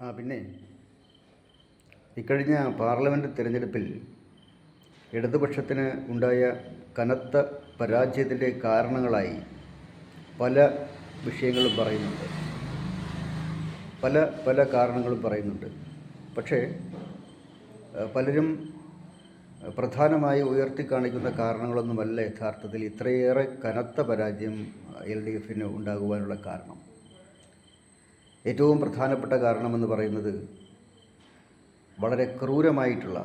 ആ പിന്നെ. ഇക്കഴിഞ്ഞ പാർലമെന്റ് തിരഞ്ഞെടുപ്പിൽ ഇടതുപക്ഷത്തിന് ഉണ്ടായ കനത്ത പരാജയത്തിന്റെ കാരണങ്ങളായി പല വിഷയങ്ങളും പറയുന്നുണ്ട്. പല പല കാരണങ്ങളും പറയുന്നുണ്ട്. പക്ഷേ പലരും പ്രധാനമായി ഉയർത്തിക്കാണിക്കുന്ന കാരണങ്ങളൊന്നുമല്ല യഥാർത്ഥത്തിൽ ഇത്രയേറെ കനത്ത പരാജയം എൽ ഡി എഫിന് ഉണ്ടാകുവാനുള്ള കാരണം. ഏറ്റവും പ്രധാനപ്പെട്ട കാരണമെന്ന് പറയുന്നത് വളരെ ക്രൂരമായിട്ടുള്ള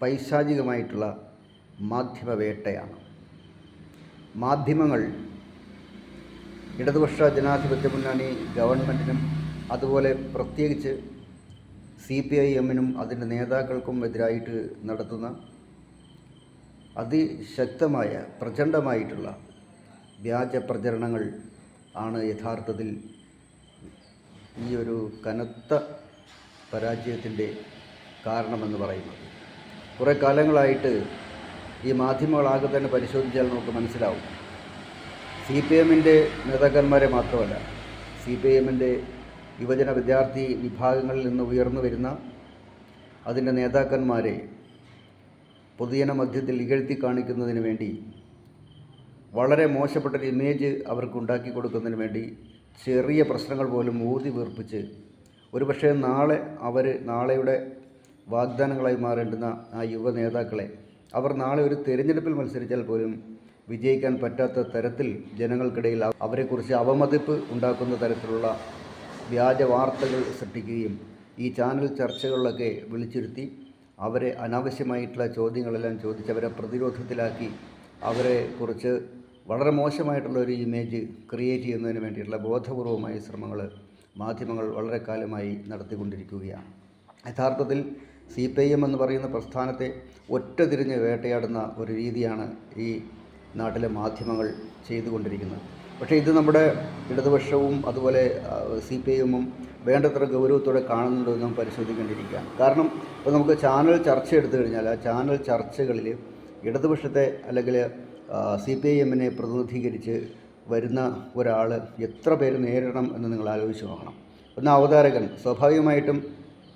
പൈശാചികമായിട്ടുള്ള മാധ്യമ വേട്ടയാണ് മാധ്യമങ്ങൾ ഇടതുപക്ഷ ജനാധിപത്യ മുന്നണി ഗവൺമെന്റിനും അതുപോലെ പ്രത്യേകിച്ച് സി പി ഐ എമ്മിനും അതിന്റെ നേതാക്കൾക്കും എതിരായിട്ട് നടത്തുന്ന അതിശക്തമായ പ്രചണ്ഡമായിട്ടുള്ള വ്യാജ പ്രചരണങ്ങൾ ആണ് യഥാർത്ഥത്തിൽ ഈ ഒരു കനത്ത പരാജയത്തിന്റെ കാരണമെന്ന് പറയുന്നത്. കുറേ കാലങ്ങളായിട്ട് ഈ മാധ്യമങ്ങളാകെ തന്നെ പരിശോധിച്ചാൽ നമുക്ക് മനസ്സിലാവും. സി പി എമ്മിന്റെ നേതാക്കന്മാരെ മാത്രമല്ല സി പി എമ്മിന്റെ യുവജന വിദ്യാർത്ഥി വിഭാഗങ്ങളിൽ നിന്ന് ഉയർന്നു വരുന്ന അതിന്റെ നേതാക്കന്മാരെ പൊതുജന മധ്യത്തിൽ ഇകഴ്ത്തി കാണിക്കുന്നതിന് വേണ്ടി വളരെ മോശപ്പെട്ടൊരു ഇമേജ് അവർക്ക് ഉണ്ടാക്കി കൊടുക്കുന്നതിന് വേണ്ടി ചെറിയ പ്രശ്നങ്ങൾ പോലും ഊതി വീർപ്പിച്ച് ഒരുപക്ഷെ നാളെ അവർ നാളെയുടെ വാഗ്ദാനങ്ങളായി മാറേണ്ടുന്ന ആ യുവ നേതാക്കളെ അവർ നാളെ ഒരു തിരഞ്ഞെടുപ്പിൽ മത്സരിച്ചാൽ പോലും വിജയിക്കാൻ പറ്റാത്ത തരത്തിൽ ജനങ്ങൾക്കിടയിൽ അവരെക്കുറിച്ച് അവമതിപ്പ് ഉണ്ടാക്കുന്ന തരത്തിലുള്ള വ്യാജ വാർത്തകൾ സൃഷ്ടിക്കുകയും ഈ ചാനൽ ചർച്ചകളിലൊക്കെ വിളിച്ചിരുത്തി അവരെ അനാവശ്യമായിട്ടുള്ള ചോദ്യങ്ങളെല്ലാം ചോദിച്ച് അവരെ പ്രതിരോധത്തിലാക്കി അവരെ കുറിച്ച് വളരെ മോശമായിട്ടുള്ള ഒരു ഇമേജ് ക്രിയേറ്റ് ചെയ്യുന്നതിന് വേണ്ടിയിട്ടുള്ള ബോധപൂർവമായ ശ്രമങ്ങൾ മാധ്യമങ്ങൾ വളരെ കാലമായി നടത്തിക്കൊണ്ടിരിക്കുകയാണ്. യഥാർത്ഥത്തിൽ സി പി ഐ എം എന്ന് പറയുന്ന പ്രസ്ഥാനത്തെ ഒറ്റ തിരിഞ്ഞ് വേട്ടയാടുന്ന ഒരു രീതിയാണ് ഈ നാട്ടിലെ മാധ്യമങ്ങൾ ചെയ്തുകൊണ്ടിരിക്കുന്നത്. പക്ഷേ ഇത് നമ്മുടെ ഇടതുപക്ഷവും അതുപോലെ സി പി എമ്മും വേണ്ടത്ര ഗൗരവത്തോടെ കാണുന്നുണ്ടോ എന്ന് നാം പരിശോധിക്കേണ്ടിയിരിക്കുകയാണ്. കാരണം ഇപ്പോൾ നമുക്ക് ചാനൽ ചർച്ച എടുത്തു കഴിഞ്ഞാൽ ആ ചാനൽ ചർച്ചകളിൽ ഇടതുപക്ഷത്തെ അല്ലെങ്കിൽ സി പി ഐ എമ്മിനെ പ്രതിനിധീകരിച്ച് വരുന്ന ഒരാൾ എത്ര പേര് നേരിടണം എന്ന് നിങ്ങൾ ആലോചിച്ച് നോക്കണം. ഒന്ന് അവതാരകൻ. സ്വാഭാവികമായിട്ടും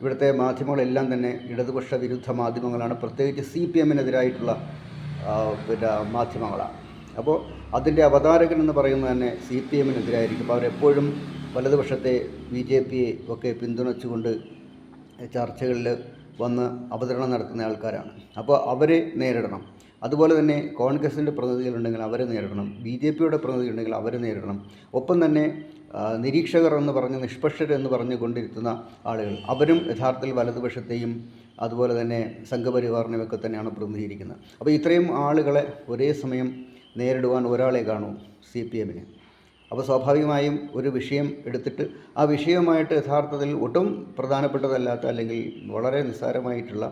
ഇവിടുത്തെ മാധ്യമങ്ങളെല്ലാം തന്നെ ഇടതുപക്ഷ വിരുദ്ധ മാധ്യമങ്ങളാണ്. പ്രത്യേകിച്ച് സി പി എമ്മിനെതിരായിട്ടുള്ള പിന്നെ മാധ്യമങ്ങളാണ്. അപ്പോൾ അതിന്റെ അവതാരകൻ എന്ന് പറയുന്നത് തന്നെ സി പി എമ്മിനെതിരായിരിക്കും. അപ്പോൾ അവരെപ്പോഴും വലതുപക്ഷത്തെ ബി ജെ പിയെ ഒക്കെ പിന്തുണച്ചുകൊണ്ട് ചർച്ചകളിൽ വന്ന് അവതരണം നടത്തുന്ന ആൾക്കാരാണ്. അപ്പോൾ അവരെ നേരിടണം. അതുപോലെ തന്നെ കോൺഗ്രസിന്റെ പ്രതിനിധികളുണ്ടെങ്കിൽ അവരെ നേരിടണം ബി ജെ പിയുടെ പ്രതിനിധികളുണ്ടെങ്കിൽ അവരെ നേരിടണം. ഒപ്പം തന്നെ നിരീക്ഷകർ എന്ന് പറഞ്ഞ് നിഷ്പക്ഷർ എന്ന് പറഞ്ഞു കൊണ്ടിരുത്തുന്ന ആളുകൾ അവരും യഥാർത്ഥത്തിൽ വലതുപക്ഷത്തെയും അതുപോലെ തന്നെ സംഘപരിവാറിനെയും ഒക്കെ തന്നെയാണ് പ്രതിനിധീകരിക്കുന്നത്. അപ്പോൾ ഇത്രയും ആളുകളെ ഒരേ സമയം നേരിടുവാൻ ഒരാളെ കാണൂ സി പി എമ്മിന്. അപ്പോൾ സ്വാഭാവികമായും ഒരു വിഷയം എടുത്തിട്ട് ആ വിഷയവുമായിട്ട് യഥാർത്ഥത്തിൽ ഒട്ടും പ്രധാനപ്പെട്ടതല്ലാത്ത അല്ലെങ്കിൽ വളരെ നിസ്സാരമായിട്ടുള്ള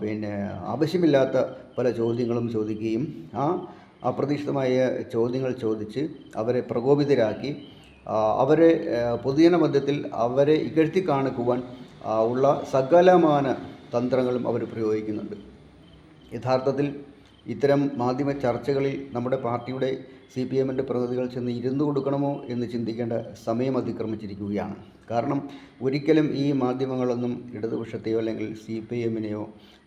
പിന്നെ ആവശ്യമില്ലാത്ത പല ചോദ്യങ്ങളും ചോദിക്കുകയും ആ അപ്രതീക്ഷിതമായ ചോദ്യങ്ങൾ ചോദിച്ച് അവരെ പ്രകോപിതരാക്കി അവരെ പൊതുജന മധ്യത്തിൽ അവരെ ഇകഴ്ത്തി കാണിക്കുവാൻ ഉള്ള സകലമാന തന്ത്രങ്ങളും അവർ പ്രയോഗിക്കുന്നുണ്ട്. യഥാർത്ഥത്തിൽ ഇത്തരം മാധ്യമ ചർച്ചകളിൽ നമ്മുടെ പാർട്ടിയുടെ സി പി എമ്മിന്റെ പ്രതിനിധികൾ ചെന്ന് ഇരുന്നു കൊടുക്കണമോ എന്ന് ചിന്തിക്കേണ്ട സമയം അതിക്രമിച്ചിരിക്കുകയാണ്. കാരണം ഒരിക്കലും ഈ മാധ്യമങ്ങളൊന്നും ഇടതുപക്ഷത്തെയോ അല്ലെങ്കിൽ സി പി എമ്മിനെയോ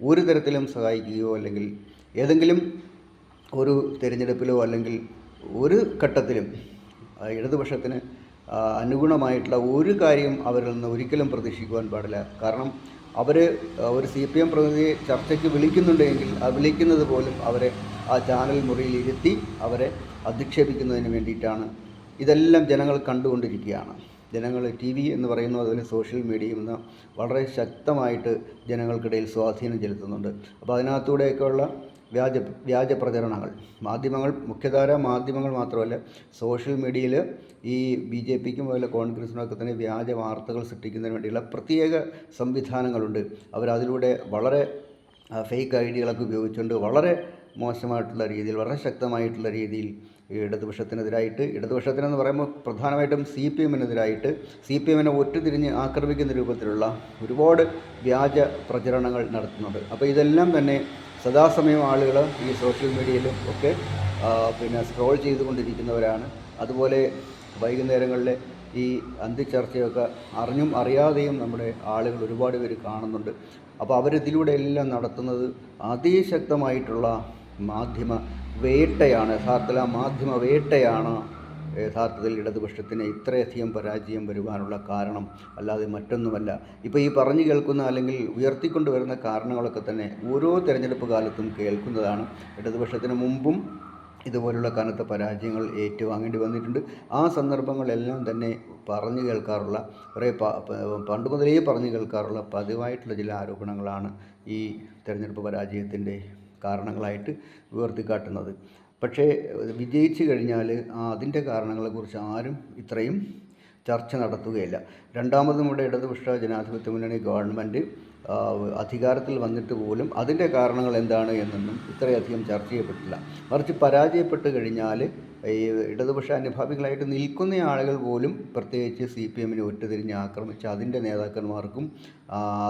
ഒരു തരത്തിലും സഹായിക്കുകയോ അല്ലെങ്കിൽ ഏതെങ്കിലും ഒരു തിരഞ്ഞെടുപ്പിലോ അല്ലെങ്കിൽ ഒരു ഘട്ടത്തിലും ഇടതുപക്ഷത്തിന് അനുഗുണമായിട്ടുള്ള ഒരു കാര്യം അവരിൽ നിന്ന് ഒരിക്കലും പ്രതീക്ഷിക്കുവാൻ പാടില്ല. കാരണം അവർ ഒരു സി പി എം പ്രതിനിധിയെ ചർച്ചയ്ക്ക് വിളിക്കുന്നുണ്ടെങ്കിൽ ആ വിളിക്കുന്നത് പോലും അവരെ ആ ചാനൽ മുറിയിൽ ഇരുത്തി അവരെ അധിക്ഷേപിക്കുന്നതിന് വേണ്ടിയിട്ടാണ്. ഇതെല്ലാം ജനങ്ങൾ കണ്ടുകൊണ്ടിരിക്കുകയാണ്. ജനങ്ങൾ ടി വി എന്ന് പറയുന്നത് അതുപോലെ സോഷ്യൽ മീഡിയയും എന്ന വളരെ ശക്തമായിട്ട് ജനങ്ങൾക്കിടയിൽ സ്വാധീനം ചെലുത്തുന്നുണ്ട്. അപ്പോൾ അതിനകത്തൂടെയൊക്കെയുള്ള വ്യാജ വ്യാജ പ്രചരണങ്ങൾ. മാധ്യമങ്ങൾ മുഖ്യധാര മാധ്യമങ്ങൾ മാത്രമല്ല സോഷ്യൽ മീഡിയയിൽ ഈ ബി ജെ പിക്കും അതുപോലെ കോൺഗ്രസിനും ഒക്കെ തന്നെ വ്യാജ വാർത്തകൾ സൃഷ്ടിക്കുന്നതിന് വേണ്ടിയുള്ള പ്രത്യേക സംവിധാനങ്ങളുണ്ട്. അവരതിലൂടെ വളരെ ഫേക്ക് ഐഡിയകളൊക്കെ ഉപയോഗിച്ചുകൊണ്ട് വളരെ മോശമായിട്ടുള്ള രീതിയിൽ വളരെ ശക്തമായിട്ടുള്ള രീതിയിൽ ഈ ഇടതുപക്ഷത്തിനെതിരായിട്ട് ഇടതുപക്ഷത്തിനെന്ന് പറയുമ്പോൾ പ്രധാനമായിട്ടും സി പി എമ്മിനെതിരായിട്ട് സി പി എമ്മിനെ ഒറ്റുതിരിഞ്ഞ് ആക്രമിക്കുന്ന രൂപത്തിലുള്ള ഒരുപാട് വ്യാജ പ്രചരണങ്ങൾ നടത്തുന്നുണ്ട്. അപ്പോൾ ഇതെല്ലാം തന്നെ സദാസമയം ആളുകൾ ഈ സോഷ്യൽ മീഡിയയിലും ഒക്കെ പിന്നെ സ്ക്രോൾ ചെയ്തുകൊണ്ടിരിക്കുന്നവരാണ്. അതുപോലെ വൈകുന്നേരങ്ങളിലെ ഈ അന്ത്യചർച്ചയൊക്കെ അറിഞ്ഞും അറിയാതെയും നമ്മുടെ ആളുകൾ ഒരുപാട് പേര് കാണുന്നുണ്ട്. അപ്പോൾ അവരിതിലൂടെ എല്ലാം നടത്തുന്നത് അതിശക്തമായിട്ടുള്ള മാധ്യമ വേട്ടയാണ് യഥാർത്ഥത്തിൽ ആ മാധ്യമ വേട്ടയാണ് യഥാർത്ഥത്തിൽ ഇടതുപക്ഷത്തിന് ഇത്രയധികം പരാജയം വരുവാനുള്ള കാരണം അല്ലാതെ മറ്റൊന്നുമല്ല. ഇപ്പോൾ ഈ പറഞ്ഞു കേൾക്കുന്ന അല്ലെങ്കിൽ ഉയർത്തിക്കൊണ്ട് വരുന്ന കാരണങ്ങളൊക്കെ തന്നെ ഓരോ തിരഞ്ഞെടുപ്പ് കാലത്തും കേൾക്കുന്നതാണ്. ഇടതുപക്ഷത്തിന് മുമ്പും ഇതുപോലുള്ള കനത്ത പരാജയങ്ങൾ ഏറ്റുവാങ്ങേണ്ടി വന്നിട്ടുണ്ട്. ആ സന്ദർഭങ്ങളെല്ലാം തന്നെ പറഞ്ഞു കേൾക്കാറുള്ള കുറേ പണ്ട് മുതലേ പറഞ്ഞു കേൾക്കാറുള്ള പതിവായിട്ടുള്ള ചില ആരോപണങ്ങളാണ് ഈ തെരഞ്ഞെടുപ്പ് പരാജയത്തിന്റെ കാരണങ്ങളായിട്ട് ഉയർത്തിക്കാട്ടുന്നത് പക്ഷേ വിജയിച്ചു കഴിഞ്ഞാൽ അതിന്റെ കാരണങ്ങളെക്കുറിച്ച് ആരും ഇത്രയും ചർച്ച നടത്തുകയില്ല. രണ്ടാമത് നമ്മുടെ ഇടതുപക്ഷ ജനാധിപത്യ മുന്നണി ഗവൺമെന്റ് അധികാരത്തിൽ വന്നിട്ട് പോലും അതിന്റെ കാരണങ്ങൾ എന്താണ് എന്നൊന്നും ഇത്രയധികം ചർച്ച ചെയ്യപ്പെട്ടില്ല. മറിച്ച് പരാജയപ്പെട്ട് കഴിഞ്ഞാൽ ഈ ഇടതുപക്ഷ അനുഭാവികളായിട്ട് നിൽക്കുന്ന ആളുകൾ പോലും പ്രത്യേകിച്ച് സി പി എമ്മിനെ ഒറ്റതിരിഞ്ഞ് ആക്രമിച്ച് അതിന്റെ നേതാക്കന്മാർക്കും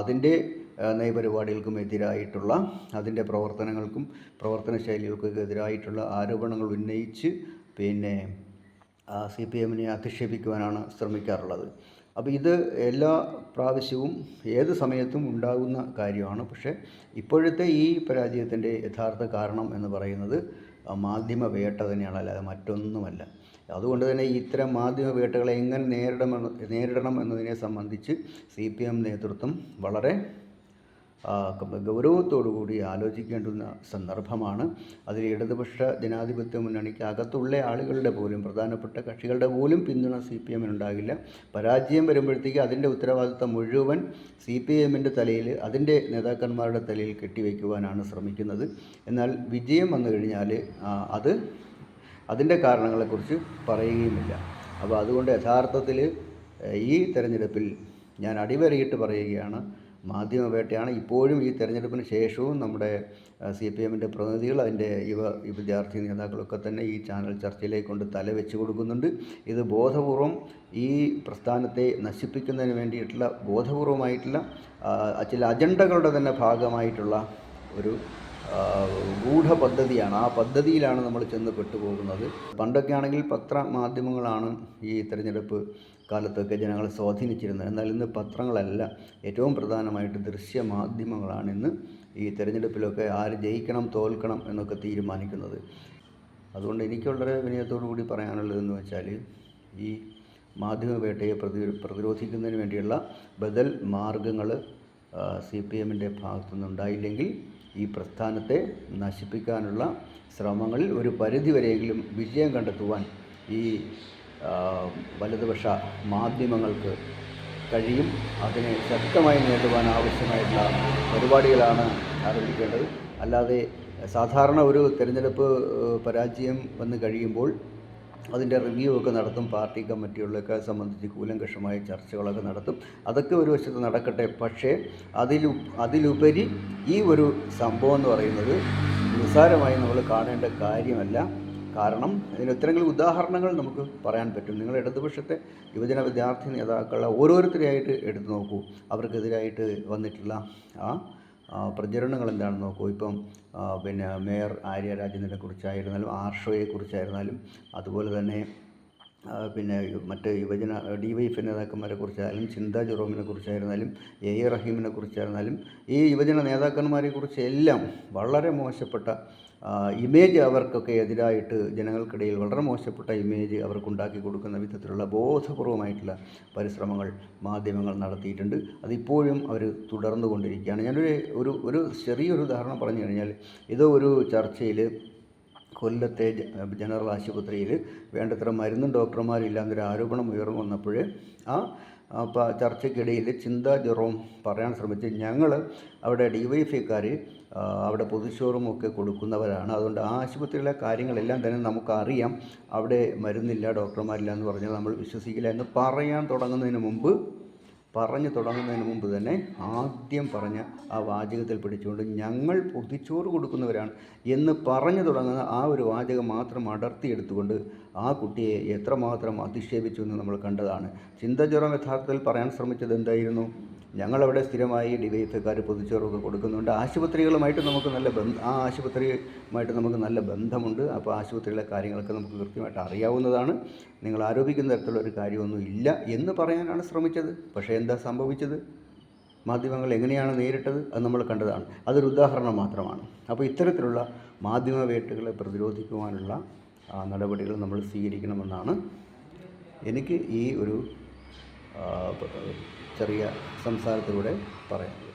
അതിന്റെ നയപരിപാടികൾക്കും എതിരായിട്ടുള്ള അതിന്റെ പ്രവർത്തനങ്ങൾക്കും പ്രവർത്തന ശൈലികൾക്കും എതിരായിട്ടുള്ള ആരോപണങ്ങൾ ഉന്നയിച്ച് പിന്നെ സി പി എമ്മിനെ അധിക്ഷേപിക്കുവാനാണ് ശ്രമിക്കാറുള്ളത്. അപ്പോൾ ഇത് എല്ലാ പ്രാവശ്യവും ഏത് സമയത്തും ഉണ്ടാകുന്ന കാര്യമാണ്. പക്ഷേ ഇപ്പോഴത്തെ ഈ പരാജയത്തിന്റെ യഥാർത്ഥ കാരണം എന്ന് പറയുന്നത് മാധ്യമ വേട്ട തന്നെയാണ്. അല്ലാതെ മറ്റൊന്നുമല്ല. അതുകൊണ്ട് തന്നെ ഇത്തരം മാധ്യമ വേട്ടകളെ എങ്ങനെ നേരിടണം നേരിടണം എന്നതിനെ സംബന്ധിച്ച് സി പി എം നേതൃത്വം വളരെ ആ, ക- ഗൗരവത്തോടു ആലോചിക്കേണ്ടുന്ന സന്ദർഭമാണ്. അതിൽ ഇടതുപക്ഷ ജനാധിപത്യ മുന്നണിക്ക് അകത്തുള്ള ആളുകളുടെ പോലും പ്രധാനപ്പെട്ട കക്ഷികളുടെ പോലും പിന്തുണ സി പി എമ്മിനുണ്ടാകില്ല പരാജയം വരുമ്പോഴത്തേക്ക് അതിന്റെ ഉത്തരവാദിത്തം മുഴുവൻ സി പി എമ്മിന്റെ തലയിൽ അതിന്റെ നേതാക്കന്മാരുടെ തലയിൽ കെട്ടിവെക്കുവാനാണ് ശ്രമിക്കുന്നത്. എന്നാൽ വിജയം വന്നു കഴിഞ്ഞാൽ അത് അതിന്റെ കാരണങ്ങളെക്കുറിച്ച് പറയുകയുമില്ല. അപ്പോൾ അതുകൊണ്ട് യഥാർത്ഥത്തിൽ ഈ തെരഞ്ഞെടുപ്പിൽ ഞാൻ അടിവരയിട്ട് പറയുകയാണ് മാധ്യമവേട്ടയാണ് ഇപ്പോഴും ഈ തെരഞ്ഞെടുപ്പിന് ശേഷവും നമ്മുടെ സി പി എമ്മിന്റെ പ്രതിനിധികൾ അതിന്റെ യുവ വിദ്യാർത്ഥി നേതാക്കളൊക്കെ തന്നെ ഈ ചാനൽ ചർച്ചയിലേക്ക് കൊണ്ട് തല വെച്ച് കൊടുക്കുന്നുണ്ട്. ഇത് ബോധപൂർവം ഈ പ്രസ്ഥാനത്തെ നശിപ്പിക്കുന്നതിന് വേണ്ടിയിട്ടുള്ള ബോധപൂർവമായിട്ടുള്ള ചില അജണ്ടകളുടെ തന്നെ ഭാഗമായിട്ടുള്ള ഒരു ഗൂഢപദ്ധതിയാണ്. ആ പദ്ധതിയിലാണ് നമ്മൾ ചെന്ന് പെട്ടുപോകുന്നത്. പണ്ടൊക്കെ ആണെങ്കിൽ പത്രമാധ്യമങ്ങളാണ് ഈ തിരഞ്ഞെടുപ്പ് കാലത്തൊക്കെ ജനങ്ങളെ സ്വാധീനിച്ചിരുന്നത്. എന്നാൽ ഇന്ന് പത്രങ്ങളല്ല ഏറ്റവും പ്രധാനമായിട്ട് ദൃശ്യമാധ്യമങ്ങളാണ് ഇന്ന് ഈ തിരഞ്ഞെടുപ്പിലൊക്കെ ആര് ജയിക്കണം തോൽക്കണം എന്നൊക്കെ തീരുമാനിക്കുന്നത്. അതുകൊണ്ട് എനിക്ക് വളരെ വിനയത്തോടു കൂടി പറയാനുള്ളതെന്ന് വെച്ചാൽ ഈ മാധ്യമവേട്ടയെ പ്രതി പ്രതിരോധിക്കുന്നതിന് വേണ്ടിയുള്ള ബദൽ മാർഗങ്ങൾ സി പി എമ്മിന്റെ ഭാഗത്തു നിന്നുണ്ടായില്ലെങ്കിൽ ഈ പ്രസ്ഥാനത്തെ നശിപ്പിക്കാനുള്ള ശ്രമങ്ങളിൽ ഒരു പരിധിവരെയെങ്കിലും വിജയം കണ്ടെത്തുവാൻ ഈ വലതുപക്ഷ മാധ്യമങ്ങൾക്ക് കഴിയും. അതിനെ ശക്തമായി നേടുവാൻ ആവശ്യമായിട്ടുള്ള പരിപാടികളാണ് ആരംഭിക്കേണ്ടത്. അല്ലാതെ സാധാരണ ഒരു തിരഞ്ഞെടുപ്പ് പരാജയം വന്നു കഴിയുമ്പോൾ അതിന്റെ റിവ്യൂ ഒക്കെ നടത്തും പാർട്ടി കമ്മിറ്റികളിലൊക്കെ സംബന്ധിച്ച് കൂലങ്കഷമായ ചർച്ചകളൊക്കെ നടത്തും. അതൊക്കെ ഒരു വശത്ത് നടക്കട്ടെ. പക്ഷേ അതിലു അതിലുപരി ഈ ഒരു സംഭവം എന്ന് പറയുന്നത് നിസ്സാരമായി നമ്മൾ കാണേണ്ട കാര്യമല്ല. കാരണം ഇതിന് ഇത്തരങ്ങളിൽ ഉദാഹരണങ്ങൾ നമുക്ക് പറയാൻ പറ്റും. നിങ്ങൾ ഇടതുപക്ഷത്തെ യുവജന വിദ്യാർത്ഥി നേതാക്കളെ ഓരോരുത്തരെയായിട്ട് എടുത്തു നോക്കൂ. അവർക്കെതിരായിട്ട് വന്നിട്ടുള്ള ആ, പ്രചരണങ്ങൾ എന്താണെന്ന് നോക്കൂ. ഇപ്പം പിന്നെ മേയർ ആര്യ രാജേന്ദ്രനെ കുറിച്ചായിരുന്നാലും ആർഷോയെ കുറിച്ചായിരുന്നാലും അതുപോലെ തന്നെ പിന്നെ മറ്റ് യുവജന ഡി വൈ എഫ് നേതാക്കന്മാരെ കുറിച്ചായാലും ചിന്താ ജെറോമിനെ കുറിച്ചായിരുന്നാലും എ എ റഹീമിനെ കുറിച്ചായിരുന്നാലും ഈ യുവജന നേതാക്കന്മാരെ കുറിച്ച് എല്ലാം വളരെ മോശപ്പെട്ട ഇമേജ് അവർക്കൊക്കെ എതിരായിട്ട് ജനങ്ങൾക്കിടയിൽ വളരെ മോശപ്പെട്ട ഇമേജ് അവർക്കുണ്ടാക്കി കൊടുക്കുന്ന വിധത്തിലുള്ള ബോധപൂർവമായിട്ടുള്ള പരിശ്രമങ്ങൾ മാധ്യമങ്ങൾ നടത്തിയിട്ടുണ്ട്. അതിപ്പോഴും അവർ തുടർന്നു കൊണ്ടിരിക്കുകയാണ് ഞാനൊരു ഒരു ഒരു ചെറിയൊരു ഉദാഹരണം പറഞ്ഞു കഴിഞ്ഞാൽ ഇത് ഒരു ചർച്ചയിൽ കൊല്ലത്തെ ജനറൽ ആശുപത്രിയിൽ വേണ്ടത്ര മരുന്നും ഡോക്ടർമാരും ഇല്ലാന്നൊരു ആരോപണം ഉയർന്നു വന്നപ്പോൾ ആ അപ്പോൾ ചർച്ചയ്ക്കിടയിൽ ചിന്ത ജെറോം പറയാൻ ശ്രമിച്ചു. ഞങ്ങൾ അവിടെ ഡി വൈ എഫ്ഐക്കാർ അവിടെ പൊതുച്ചോറും ഒക്കെ കൊടുക്കുന്നവരാണ്. അതുകൊണ്ട് ആശുപത്രിയിലെ കാര്യങ്ങളെല്ലാം തന്നെ നമുക്കറിയാം. അവിടെ മരുന്നില്ല ഡോക്ടർമാരില്ല എന്ന് പറഞ്ഞാൽ നമ്മൾ വിശ്വസിക്കില്ല എന്ന് പറയാൻ തുടങ്ങുന്നതിന് മുമ്പ് പറഞ്ഞു തുടങ്ങുന്നതിന് മുമ്പ് തന്നെ ആദ്യം പറഞ്ഞ ആ വാചകത്തിൽ പിടിച്ചുകൊണ്ട് ഞങ്ങൾ പൊതിച്ചോറ് കൊടുക്കുന്നവരാണ് എന്ന് പറഞ്ഞു തുടങ്ങുന്ന ആ ഒരു വാചകം മാത്രം അടർത്തിയെടുത്തുകൊണ്ട് ആ കുട്ടിയെ എത്രമാത്രം അധിക്ഷേപിച്ചു എന്ന് നമ്മൾ കണ്ടതാണ്. ചിന്തജ്വരം യഥാർത്ഥത്തിൽ പറയാൻ ശ്രമിച്ചത് എന്തായിരുന്നു? ഞങ്ങളവിടെ സ്ഥിരമായി ഡിവൈഎഫ്ഐക്കാർ പൊതുച്ചോറൊക്കെ കൊടുക്കുന്നുണ്ട്. ആശുപത്രികളുമായിട്ട് നമുക്ക് നല്ല ബന്ധം ആ ആശുപത്രിയുമായിട്ട് നമുക്ക് നല്ല ബന്ധമുണ്ട്. അപ്പോൾ ആശുപത്രിയിലെ കാര്യങ്ങളൊക്കെ നമുക്ക് കൃത്യമായിട്ട് അറിയാവുന്നതാണ്. നിങ്ങൾ ആരോപിക്കുന്ന തരത്തിലുള്ള ഒരു കാര്യമൊന്നും ഇല്ല എന്ന് പറയാനാണ് ശ്രമിച്ചത്. പക്ഷേ എന്താ സംഭവിച്ചത്? മാധ്യമങ്ങൾ എങ്ങനെയാണ് നേരിട്ടത്? അത് നമ്മൾ കണ്ടതാണ്. അതൊരു ഉദാഹരണം മാത്രമാണ്. അപ്പോൾ ഇത്തരത്തിലുള്ള മാധ്യമ വേട്ടുകളെ പ്രതിരോധിക്കുവാനുള്ള നടപടികൾ നമ്മൾ സ്വീകരിക്കണമെന്നാണ് എനിക്ക് ഈ ഒരു ചെറിയ സംസാരത്തിലൂടെ പറയാം.